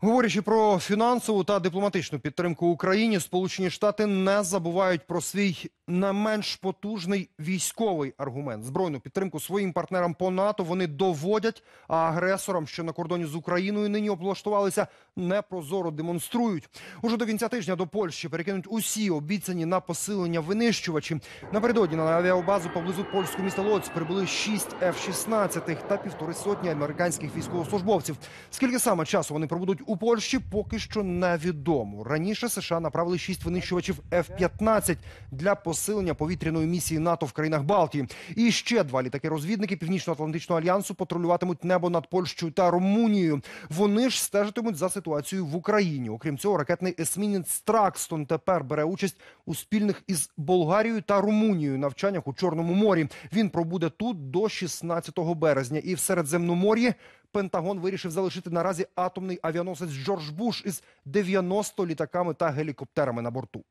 Говорячи про фінансову та дипломатичну підтримку Україні, Сполучені Штати не забувають про свій не менш потужний військовий аргумент. Збройну підтримку своїм партнерам по НАТО вони доводять, а агресорам, що на кордоні з Україною нині облаштувалися, непрозоро демонструють. Уже до кінця тижня до Польщі перекинуть усі обіцяні на посилення винищувачі. Напередодні на авіабазу поблизу польського міста Лоць прибули 6 F-16 та півтори сотні американських військовослужбовців. Скільки саме часу вони пробудуть у Польщі, поки що невідомо. Раніше США направили 6 винищувачів F-15 для посилення повітряної місії НАТО в країнах Балтії. І ще два літаки-розвідники Північно-Атлантичного альянсу патрулюватимуть небо над Польщею та Румунією. Вони ж стежитимуть за ситуацією в Україні. Окрім цього, ракетний есмінець Стракстон тепер бере участь у спільних із Болгарією та Румунією навчаннях у Чорному морі. Він пробуде тут до 16 березня. І в Середземномор'ї Пентагон вирішив залишити наразі атомний авіаносець Джордж Буш із 90 літаками та гелікоптерами на борту.